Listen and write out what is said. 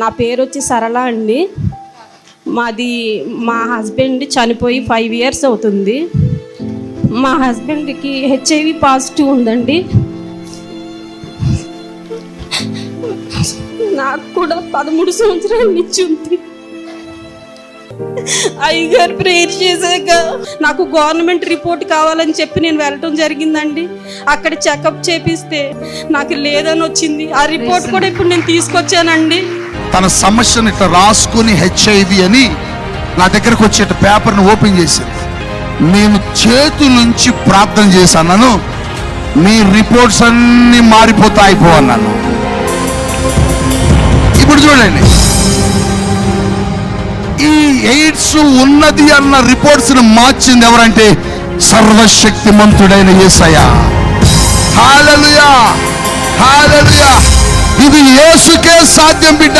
నా పేరు వచ్చి సరళ అండి. మాది మా హస్బెండ్ చనిపోయి ఫైవ్ ఇయర్స్ అవుతుంది. మా హస్బెండ్కి హెచ్ఐవి పాజిటివ్ ఉందండి. నాకు కూడా పదమూడు సంవత్సరాల నుంచి ఉంది అయ్యగారు ప్రేయర్ చేశాక నాకు గవర్నమెంట్ రిపోర్ట్ కావాలని చెప్పి నేను వెళ్ళటం జరిగిందండి. అక్కడ చెకప్ చేపిస్తే నాకు లేదని వచ్చింది. ఆ రిపోర్ట్ కూడా ఇప్పుడు నేను తీసుకొచ్చానండి. తన సమస్యను ఇట్లా రాసుకుని హెచ్ఐవి అని నా దగ్గరకు వచ్చి ఇట్లా పేపర్ని ఓపెన్ చేసింది. నేను చేతులుంచి ప్రార్థన చేశాను మీ రిపోర్ట్స్ అన్ని మారిపోతాయి పో అన్నాను. ఇప్పుడు చూడండి. ఎయిడ్స్ ఉన్నది అన్న రిపోర్ట్స్ మార్చింది ఎవరంటే సర్వశక్తిమంతుడైన ఏసయ హాలలుయా హాలలుయా ఇది యేసుకే సాధ్యం బిడ్డ.